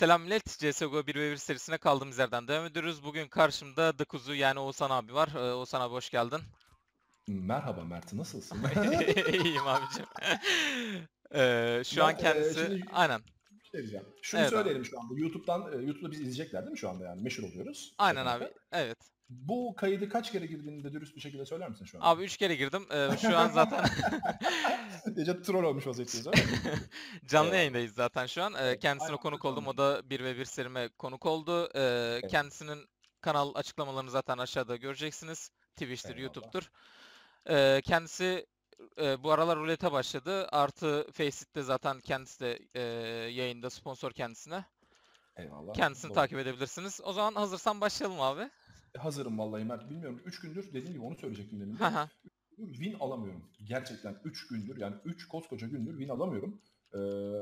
Selam millet. CSGO 1v1 serisine kaldığımız yerden devam ediyoruz. Bugün karşımda The Kuzu yani Oğuzhan abi var. Ee, Oğuzhan abi hoş geldin. Merhaba Mert, nasılsın? İyiyim abicim. Ee, şu an Ben, e, kendisi... şimdi- Aynen. Bir şey diyeceğim. Şunu Evet abi. söyleyelim şu anda. YouTube'dan, e, YouTube'da bizi izleyecekler değil mi şu anda yani? Meşhur oluyoruz. Aynen abi. Evet. Bu kaydı kaç kere girdiğini de dürüst bir şekilde söyler misin şu an? Abi 3 kere girdim. Ee, şu an zaten Gece troll olmuş vaziyetteyiz mi? canlı Eyvallah. yayındayız zaten şu an. Ee, Evet, kendisine aynen, konuk oldum. O da 1v1 serime konuk oldu. Ee, Kendisinin kanal açıklamalarını zaten aşağıda göreceksiniz. Twitch'tir, Eyvallah. YouTube'dur. Ee, kendisi e, bu aralar rulete başladı. Artı Faceit zaten kendisi de e, yayında sponsor kendisine. Eyvallah. Kendisini Doğru. takip edebilirsiniz. O zaman hazırsan başlayalım abi. Hazırım vallahi Mert. Bilmiyorum 3 gündür dediğim gibi onu söyleyecektim demin win alamıyorum. Gerçekten 3 gündür yani 3 koskoca gündür win alamıyorum. Ee,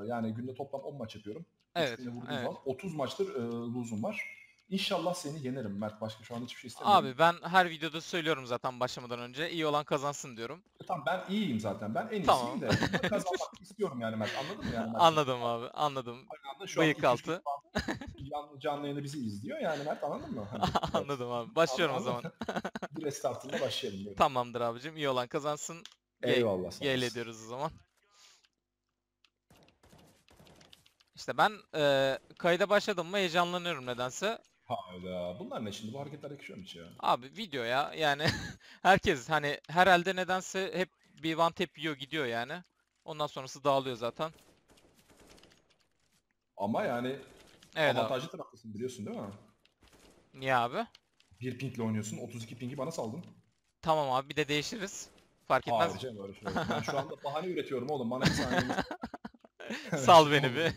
yani günde toplam 10 maç yapıyorum. Evet, evet. zaman 30 maçtır e, lose'um var. İnşallah seni yenerim Mert. Başka şu an hiçbir şey istemiyorum. Abi ben her videoda söylüyorum zaten başlamadan önce. iyi olan kazansın diyorum. Tamam ben iyiyim zaten. Ben en iyisiyim Tamam. de kazanmak istiyorum yani Mert. Anladın mı yani? Mert? Anladım abi, anladım. Aynı anda şu an Bıyık 200 altı. Can, canlı yayında bizi izliyor yani Mert anladın mı? Hani. Anladım abi. Başlıyorum o zaman. mı? Bir restartında başlayalım. Böyle. Tamamdır abicim. iyi olan kazansın. Eyvallah. olasın. ediyoruz o zaman. İşte ben e, kayda başladım mı heyecanlanıyorum nedense. Hayda. Bunlar ne şimdi? Bu hareketler yakışıyor mu hiç ya? Abi video ya yani herkes hani herhalde nedense hep bir one tap yiyor gidiyor yani. Ondan sonrası dağılıyor zaten. Ama yani Evet avantajlı taraftasın biliyorsun değil mi? Niye abi? Bir pingle oynuyorsun. 32 pingi bana saldın. Tamam abi bir de değişiriz. Fark etmez. Hayır canım öyle şey yok. Ben şu anda bahane üretiyorum oğlum. Bana bir saniye. Sal beni bir.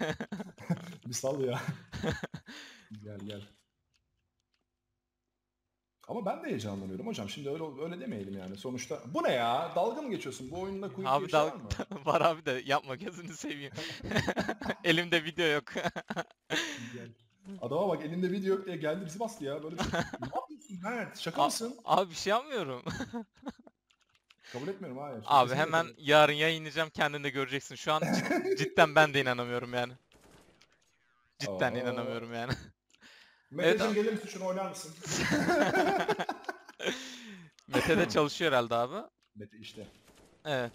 bir sal ya. gel gel. Ama ben de heyecanlanıyorum hocam. Şimdi öyle öyle demeyelim yani. Sonuçta bu ne ya? Dalga mı geçiyorsun? Bu oyunda quick Abi dal var mı? var abi de yapma gözünü seveyim. Elimde video yok. Adama bak elinde video yok diye geldi bizi bastı ya. Böyle bir şey. ne yapıyorsun Mert? Şaka A- mısın? abi bir şey yapmıyorum. Kabul etmiyorum hayır. Abi Kesinlikle hemen yarın yayınlayacağım kendin de göreceksin. Şu an cid- cidden ben de inanamıyorum yani. Cidden Aa. inanamıyorum yani. Meteciğim Evet. gelir misin şunu oynar mısın? Mete de çalışıyor herhalde abi. Mete işte. Evet.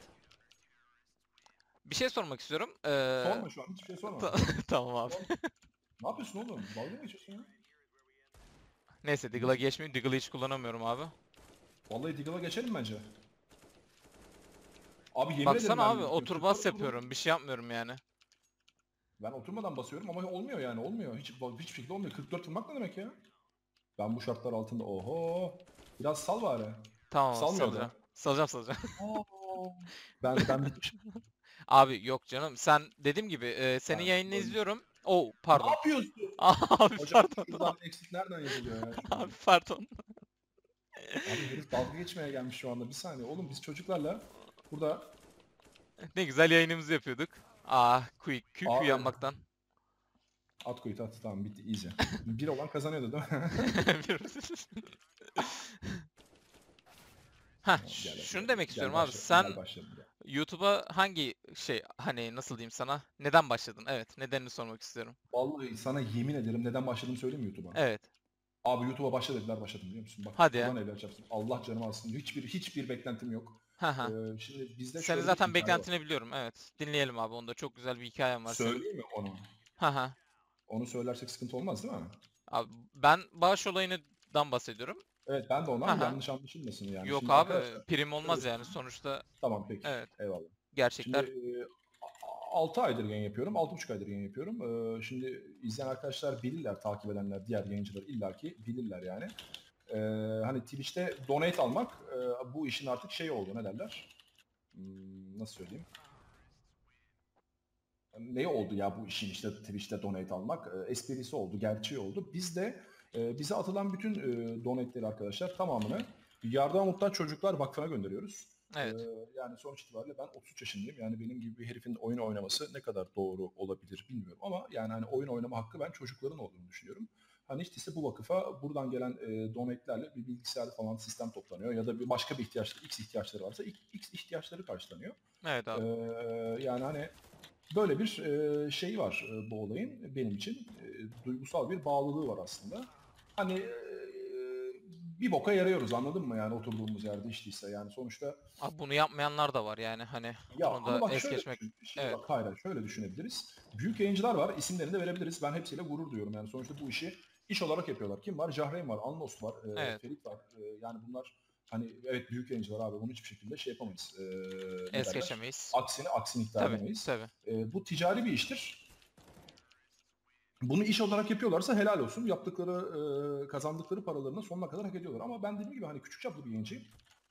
Bir şey sormak istiyorum. Ee, Sorma şu an hiçbir şey sorma. ta- tamam abi. ne yapıyorsun oğlum? Dalga mı geçiyorsun ya? Neyse Diggle'a geçmeyeyim. Diggle'ı hiç kullanamıyorum abi. Vallahi Diggle'a geçelim bence. Abi yemin ederim Baksana ben abi ben otur 44 bas vurdum. yapıyorum. Bir şey yapmıyorum yani. Ben oturmadan basıyorum ama olmuyor yani olmuyor. Hiç hiçbir şekilde olmuyor. 44 vurmak ne demek ya? Ben bu şartlar altında oho. Biraz sal bari. Tamam Salmıyor da. salacağım. Salacağım salacağım. ben ben. Abi yok canım. Sen dediğim gibi e, senin Ha, yayınını doğru. izliyorum. Oh ne pardon. yapıyorsun? Abi Hocam pardon. şuradan eksik nereden yazılıyor ya? Abi pardon. Abi herif dalga geçmeye gelmiş şu anda. Bir saniye oğlum biz çocuklarla burada Ne güzel yayınımızı yapıyorduk. Ah quick QQ Abi. yapmaktan. at koyut at tamam bitti easy. Bir olan kazanıyordu değil mi? Gel, gel, şunu demek istiyorum abi. başla, Sen gel başlayalım, gel. YouTube'a hangi şey hani nasıl diyeyim sana? Neden başladın? Evet, nedenini sormak istiyorum. Vallahi sana yemin ederim neden başladım söyleyeyim mi YouTube'a? Evet. Abi YouTube'a başla dediler başladım biliyor musun? Bak, Hadi ya. Evler çarpsın. Allah canımı alsın. Hiçbir hiçbir beklentim yok. Ee, şimdi bizde şöyle bir zaten hikaye var. beklentini biliyorum. Evet. Dinleyelim abi. Onda çok güzel bir hikayem var senin. Söyleyeyim mi onu? Haha. Onu söylersek sıkıntı olmaz değil mi? Abi ben bağış olayından bahsediyorum. Evet ben de Aha. yanlış anlaşılmasın yani. Yok Şimdi abi arkadaşlar- prim olmaz yani sonuçta Tamam peki. Evet. Eyvallah. gerçekler. Şimdi 6 aydır yayın yapıyorum. 6,5 aydır yayın yapıyorum. Ee, şimdi izleyen arkadaşlar bilirler, takip edenler, diğer yayıncılar illaki bilirler yani. Ee, hani Twitch'te donate almak e, bu işin artık şeyi oldu ne derler? Hmm, nasıl söyleyeyim? Ne oldu ya bu işin işte Twitch'te donate almak? E, esprisi oldu, gerçeği oldu. Biz de e, bize atılan bütün e, donate'leri arkadaşlar tamamını Yardıma Muhtaç Çocuklar Vakfı'na gönderiyoruz. Evet. Ee, yani sonuç itibariyle ben 33 yaşındayım. Yani benim gibi bir herifin oyun oynaması ne kadar doğru olabilir bilmiyorum ama yani hani oyun oynama hakkı ben çocukların olduğunu düşünüyorum. Hani işte bu vakıfa buradan gelen e, donetlerle bir bilgisayar falan sistem toplanıyor ya da bir başka bir ihtiyaçları, X ihtiyaçları varsa X ihtiyaçları karşılanıyor. Evet abi. Ee, yani hani Böyle bir e, şey var e, bu olayın benim için. E, duygusal bir bağlılığı var aslında. Hani e, bir boka yarıyoruz anladın mı yani oturduğumuz yerde işte ise yani sonuçta Abi bunu yapmayanlar da var yani hani ya bunu da bak es şöyle geçmek. düşün. Evet. bak hayır, şöyle düşünebiliriz. Büyük yayıncılar var isimlerini de verebiliriz. Ben hepsiyle gurur duyuyorum yani sonuçta bu işi iş olarak yapıyorlar. Kim var? Jahreyn var, Anlos var, e, Evet. Ferit var. E, yani bunlar hani evet büyük yayıncılar abi bunu hiçbir şekilde şey yapamayız. E, Es geçemeyiz. Aksini aksini iddia Tabii edemeyiz. tabii. E, bu ticari bir iştir. Bunu iş olarak yapıyorlarsa helal olsun. Yaptıkları, e, kazandıkları paralarını sonuna kadar hak ediyorlar. Ama ben dediğim gibi hani küçük çaplı bir yayıncıyım.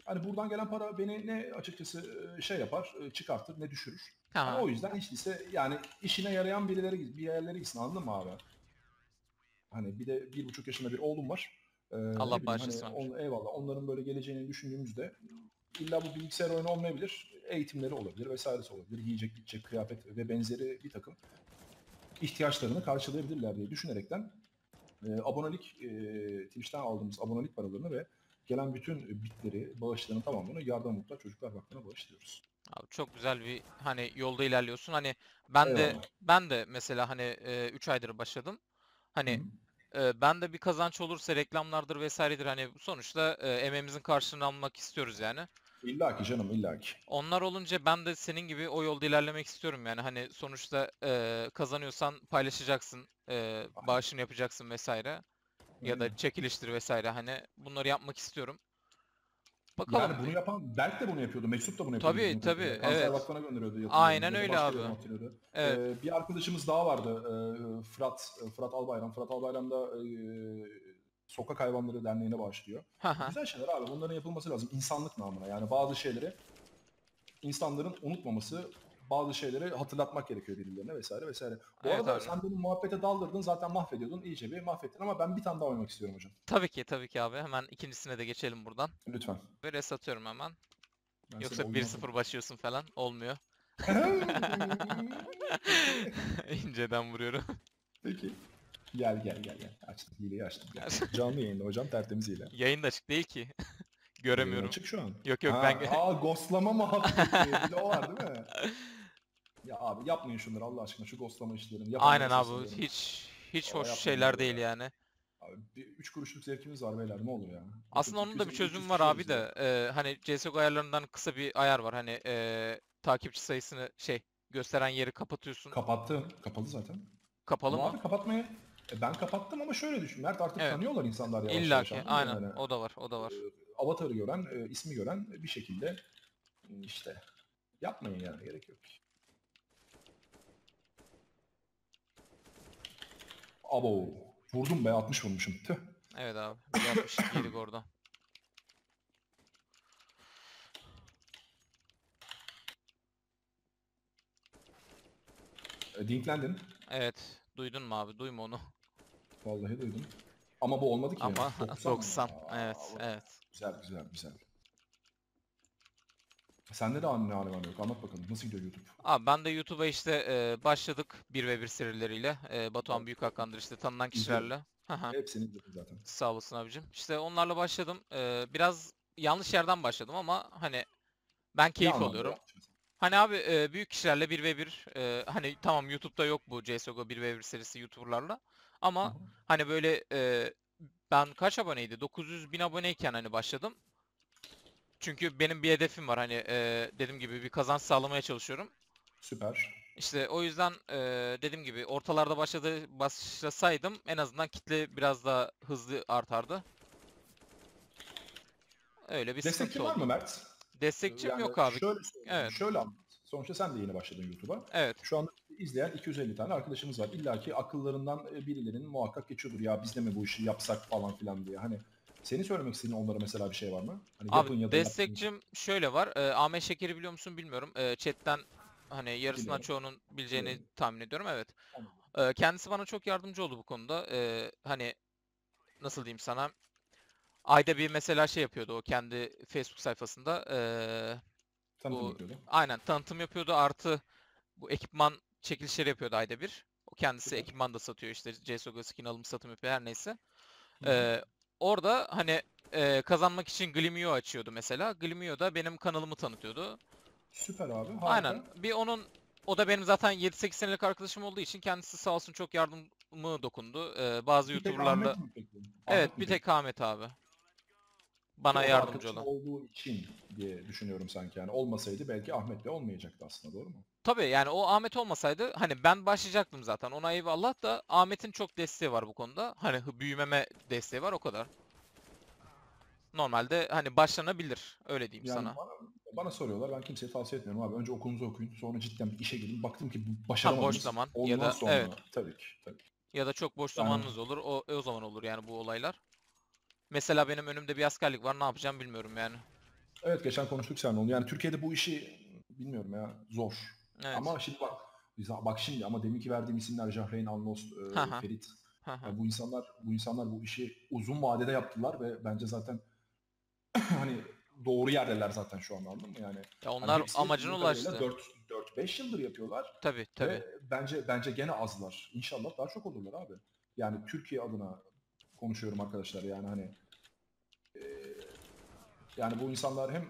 Hani buradan gelen para beni ne açıkçası şey yapar, çıkartır ne düşürür. Ha. o yüzden hiç değilse yani işine yarayan birileri bir yerlere gitsin anladın mı abi? Hani bir de bir buçuk yaşında bir oğlum var. Ee, Allah bileyim, bağışlasın Hani on- eyvallah onların böyle geleceğini düşündüğümüzde illa bu bilgisayar oyunu olmayabilir. Eğitimleri olabilir vesairesi olabilir. Yiyecek, içecek, kıyafet ve benzeri bir takım ihtiyaçlarını karşılayabilirler diye düşünerekten e, abonelik e, Twitch'ten aldığımız abonelik paralarını ve gelen bütün bitleri, bağışların tamamını yardım muhtaç çocuklar vakfına bağışlıyoruz. Abi çok güzel bir hani yolda ilerliyorsun. Hani ben de Eyvallah. ben de mesela hani 3 aydır başladım. Hani e, ben de bir kazanç olursa reklamlardır vesairedir hani sonuçta e, emeğimizin karşılığını almak istiyoruz yani. İlla ki canım illa ki. Onlar olunca ben de senin gibi o yolda ilerlemek istiyorum yani hani sonuçta e, kazanıyorsan paylaşacaksın, e, bağışını yapacaksın vesaire ya da çekiliştir vesaire hani bunları yapmak istiyorum. Bakalım. Yani bunu yapan Berk de bunu yapıyordu. Mesut da bunu yapıyordu. Tabii, tabii. Kanser evet. Vakfı'na gönderiyordu. yatırıyordu. Aynen öyle abi. Evet. Ee, bir arkadaşımız daha vardı. ee, Fırat. e, Fırat Albayram. Fırat Albayram da ee, Sokak Hayvanları Derneği'ne başlıyor. Güzel şeyler abi. Bunların yapılması lazım. İnsanlık namına. Yani bazı şeyleri insanların unutmaması, bazı şeyleri hatırlatmak gerekiyor birilerine vesaire vesaire. Bu Evet arada abi. sen benim muhabbete daldırdın zaten mahvediyordun. iyice bir mahvettin ama ben bir tane daha oynamak istiyorum hocam. Tabii ki tabii ki abi. Hemen ikincisine de geçelim buradan. Lütfen. Ve res atıyorum hemen. Ben Yoksa seni oyuna- 1-0 başlıyorsun falan. Olmuyor. İnceden vuruyorum. Peki. Gel gel gel gel. Açtım hileyi açtım. Gel. Canlı yayında hocam tertemiz hile. Yayın da açık değil ki. Yayın Göremiyorum. Açık şu an. Yok yok Ha, ben Aa ghostlama muhabbeti. Bir de o var değil mi? Ya abi yapmayın şunları Allah aşkına şu ghostlama işlerini. Yapanlara Aynen abi sesleniyorum. hiç hiç Aa, hoş yapmayın şeyler böyle değil ya. yani. Abi bir üç kuruşluk zevkimiz var beyler ne olur ya. Aslında onun da bir 200 çözümü 300 var abi kişiyiz ya. de. e, hani CSGO ayarlarından kısa bir ayar var. Hani e, takipçi sayısını şey gösteren yeri kapatıyorsun. Kapattım. Kapalı zaten. Kapalı Ama mı? abi kapatmayı e, ben kapattım ama şöyle düşün. Mert artık Evet. tanıyorlar insanlar yavaş İlla yavaş. ki. anladın mı? Aynen. Yani, O da var. O da var. avatarı gören, e, ismi gören bir şekilde e, işte yapmayın yani gerek yok. Abo. Vurdum be 60 vurmuşum. Tüh. Evet abi. 62 yedik orada. E, Dinklendin. Evet. Duydun mu abi? Duyma onu. Vallahi duydum. Ama bu olmadı ki. Ama ya. 90. Aa, Evet. Evet. Güzel güzel güzel. Sende de anne hali var yok. Anlat bakalım. Nasıl gidiyor YouTube? Abi ben de YouTube'a işte e, başladık 1v1 serileriyle. E, Batuhan Evet. Büyükhakan'dır işte tanınan kişilerle. Haha. Hepsini izledim zaten. Sağ olasın abicim. İşte onlarla başladım. E, biraz yanlış yerden başladım ama hani ben keyif alıyorum. yaptın? Hani abi e, büyük kişilerle 1v1 e, hani tamam YouTube'da yok bu CSGO 1v1 serisi YouTuber'larla ama hani böyle e, ben kaç aboneydi? 900 bin aboneyken hani başladım. Çünkü benim bir hedefim var hani e, dediğim gibi bir kazanç sağlamaya çalışıyorum. Süper. İşte o yüzden e, dediğim gibi ortalarda başladı başlasaydım en azından kitle biraz daha hızlı artardı. Öyle bir sıkıntı Destekçi var oldu. mı Mert? Destekçim Yani yok abi. Şöyle, Evet. şöyle anlat. Sonuçta sen de yeni başladın YouTube'a. Evet. Şu anda izleyen 250 tane arkadaşımız var. İlla ki akıllarından e, birilerinin muhakkak geçiyordur. Ya biz de mi bu işi yapsak falan filan diye. Hani senin söylemek istediğin onlara mesela bir şey var mı? Hani yapın Abi ya da yapmayın. destekçim şöyle var. E, Ahmet Şeker'i biliyor musun bilmiyorum. E, chatten hani yarısından Biliyorum. çoğunun bileceğini Biliyorum. tahmin ediyorum. Evet. E, kendisi bana çok yardımcı oldu bu konuda. E, hani nasıl diyeyim sana? Ayda bir mesela şey yapıyordu o kendi Facebook sayfasında. E, Tanıtım bu- yapıyordu. aynen tanıtım yapıyordu artı bu ekipman çekilişleri yapıyordu ayda bir. O kendisi Süper. ekipman da satıyor işte CSGO skin alım satım yapıyor her neyse. Ee, orada hani e, kazanmak için Glimio açıyordu mesela. Glimio da benim kanalımı tanıtıyordu. Süper abi. Harika. Aynen. Bir onun o da benim zaten 7-8 senelik arkadaşım olduğu için kendisi sağ olsun çok yardımı dokundu. Ee, bazı Bir YouTuber'larla evet bir tek Ahmet abi. Bana da yardımcı olan. olduğu için diye düşünüyorum sanki yani. Olmasaydı belki Ahmet de olmayacaktı aslında doğru mu? Tabii yani o Ahmet olmasaydı hani ben başlayacaktım zaten ona eyvallah da Ahmet'in çok desteği var bu konuda. Hani büyümeme desteği var o kadar. Normalde hani başlanabilir öyle diyeyim Yani sana. bana, bana soruyorlar ben kimseye tavsiye etmiyorum abi. Önce okulunuzu okuyun sonra cidden bir işe girin. Baktım ki bu başaramadınız. zaman ya Ondan da- sonra evet. tabii ki. Tabii. ki. Ya da çok boş Yani- zamanınız olur. O, o zaman olur yani bu olaylar. Mesela benim önümde bir askerlik var. Ne yapacağım bilmiyorum yani. Evet geçen konuştuk sen onu. Yani Türkiye'de bu işi bilmiyorum ya zor. Evet. Ama şimdi bak bak şimdi ama deminki verdiğim isimler Jahreyn, Alnos, e. Ferit. Yani bu insanlar bu insanlar bu işi uzun vadede yaptılar ve bence zaten hani doğru yerdeler zaten şu an anladın mı yani? Ya Hani onlar hepsi amacına ulaştı. 4 4 5 yıldır yapıyorlar. Tabii tabii. Ve bence bence gene azlar. İnşallah daha çok olurlar abi. Yani Türkiye adına konuşuyorum arkadaşlar yani hani e, yani bu insanlar hem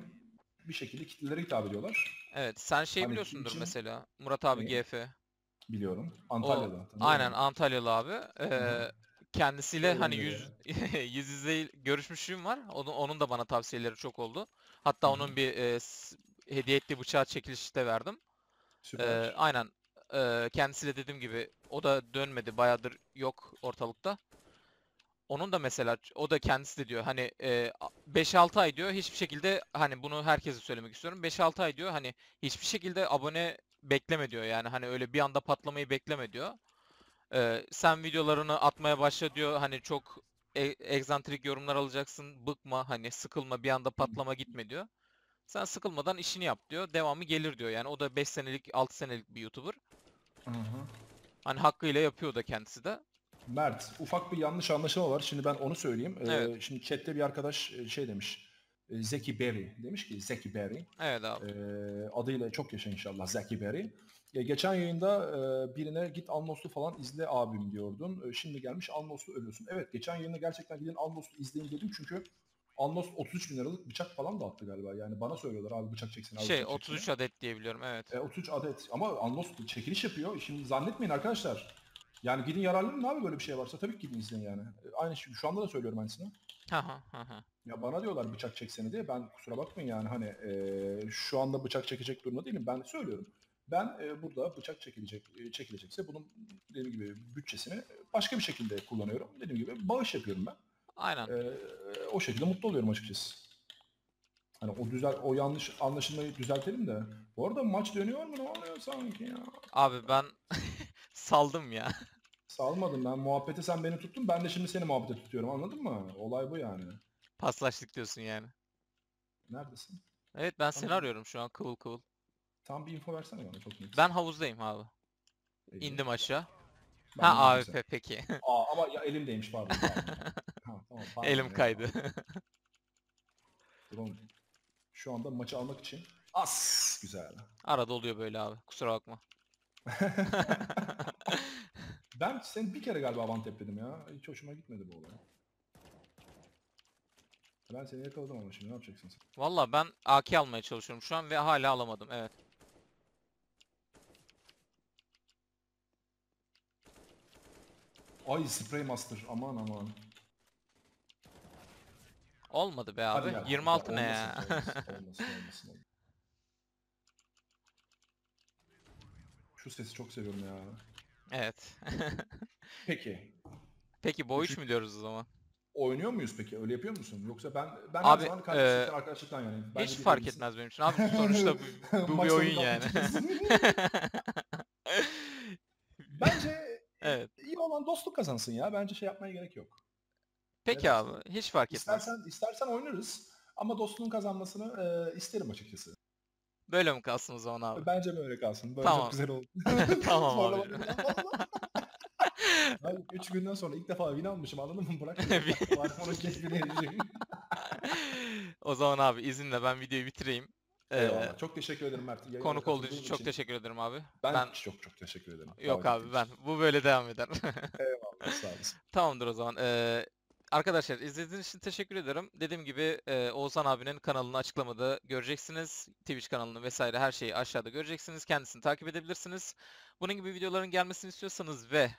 bir şekilde kitlelere hitap ediyorlar Evet. Sen şey Hani biliyorsundur için- mesela. Murat abi Ne? GF. biliyorum. Antalya'da. tanıyorum. Aynen Antalyalı abi. Ee, kendisiyle Öyle hani oluyor yüz yüz yüze görüşmüşlüğüm var. Onun, onun da bana tavsiyeleri çok oldu. Hatta onun bir e, hediye ettiği bıçağı çekilişte verdim. Süper. Ee, aynen. Ee, kendisiyle dediğim gibi o da dönmedi. Bayağıdır yok ortalıkta. Onun da mesela o da kendisi de diyor hani e, a- 5-6 ay diyor hiçbir şekilde hani bunu herkese söylemek istiyorum. 5-6 ay diyor hani hiçbir şekilde abone bekleme diyor. Yani hani öyle bir anda patlamayı bekleme diyor. Ee, sen videolarını atmaya başla diyor. Hani çok e- egzantrik yorumlar alacaksın. Bıkma hani sıkılma bir anda patlama gitme diyor. Sen sıkılmadan işini yap diyor. Devamı gelir diyor. Yani o da 5 senelik 6 senelik bir YouTuber. Hı hı. Hani hakkıyla yapıyor da kendisi de. Mert, ufak bir yanlış anlaşılma var. Şimdi ben onu söyleyeyim. Ee, Evet. Şimdi chatte bir arkadaş e, şey demiş. e, Zeki Berry demiş ki Zeki Berry. Evet abi. Ee, adıyla çok yaşa inşallah Zeki Berry. E, geçen yayında e, birine git Alnos'u falan izle abim diyordun. E, şimdi gelmiş Alnos'u övüyorsun. Evet geçen yayında gerçekten gidin Alnos'u izleyin dedim çünkü Alnos 33 bin liralık bıçak falan da attı galiba. Yani bana söylüyorlar abi bıçak çeksin. Abi Şey bıçak çeksin. 33 adet diye biliyorum evet. E, 33 adet ama Alnos çekiliş yapıyor. Şimdi zannetmeyin arkadaşlar. Yani gidin yararlanın abi böyle bir şey varsa tabii ki gidin izleyin yani. E, Aynı şey şu anda da söylüyorum aynısını. Ya bana diyorlar bıçak çeksene diye ben kusura bakmayın yani hani e, şu anda bıçak çekecek durumda değilim. Ben söylüyorum. Ben e, burada bıçak çekilecek e, çekilecekse bunun dediğim gibi bütçesini başka bir şekilde kullanıyorum. Dediğim gibi bağış yapıyorum ben. Aynen. E, o şekilde mutlu oluyorum açıkçası. Hani o düzel o yanlış anlaşılmayı düzeltelim de. Bu arada maç dönüyor mu ne oluyor sanki ya? Abi ben saldım ya. Salmadım ben muhabbeti sen beni tuttun ben de şimdi seni muhabbete tutuyorum anladın mı? Olay bu yani. Paslaştık diyorsun yani. Neredesin? Evet ben seni Tamam. arıyorum şu an kıvıl kıvıl. Tam bir info versene bana çok net. Ben havuzdayım abi. Peki. İndim aşağı. Ben Ha de sen. AWP peki. Aa ama ya elimdeymiş pardon. pardon. ha, tamam, pardon, Elim ya, kaydı. Drone. Şu anda maçı almak için as güzel. Arada oluyor böyle abi. Kusura bakma. ben seni bir kere galiba avant dedim ya. Hiç hoşuma gitmedi bu olay. Ben seni yakaladım ama şimdi ne yapacaksın sen? Valla ben AK almaya çalışıyorum şu an ve hala alamadım. Evet. Ay Spray Master aman aman. Olmadı be Hadi abi. gel. 26 ne ya? Olmasın, olmasın, olmasın, olmasın. Şu sesi çok seviyorum ya. Evet. Peki. Peki Üçüncü- mu diyoruz o zaman? Oynuyor muyuz peki? Öyle yapıyor musun? Yoksa ben ben Abi, her zaman kardeşlikten arkadaşlıktan yanayım. Bence Hiç fark değilsin. etmez benim için. Abi sonuçta bu, bu bir oyun yani. Bence Evet. iyi olan dostluk kazansın ya. Bence şey yapmaya gerek yok. Peki dersin? abi. Hiç fark etmez. İstersen istersen oynarız ama dostluğun kazanmasını e, isterim açıkçası. Böyle mi kalsın o zaman abi? Bence böyle kalsın. Böyle Tamam. çok güzel oldu. Tamam Sonra abi. üç günden sonra ilk defa win almışım anladın mı? Bırak. Bari onun keyfini yaşayayım. o zaman abi izinle ben videoyu bitireyim. Ee, Eyvallah. Çok teşekkür ederim Mert. Yayına konuk olduğu için çok teşekkür ederim abi. Ben, Ben, çok çok teşekkür ederim. yok Davet abi ettiğin ben. Bu böyle devam eder. Eyvallah sağ olasın. Tamamdır o zaman. Ee, arkadaşlar izlediğiniz için teşekkür ederim. Dediğim gibi e, Oğuzhan abinin kanalını açıklamada göreceksiniz. Twitch kanalını vesaire her şeyi aşağıda göreceksiniz. Kendisini takip edebilirsiniz. Bunun gibi videoların gelmesini istiyorsanız ve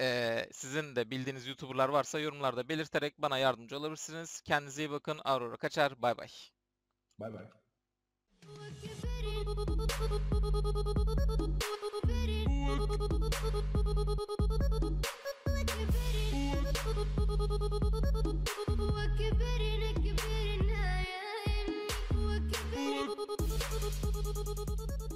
e, sizin de bildiğiniz YouTuber'lar varsa yorumlarda belirterek bana yardımcı olabilirsiniz. Kendinize iyi bakın. Aurora kaçar. Bay bay. Bay bay. Look Thank you.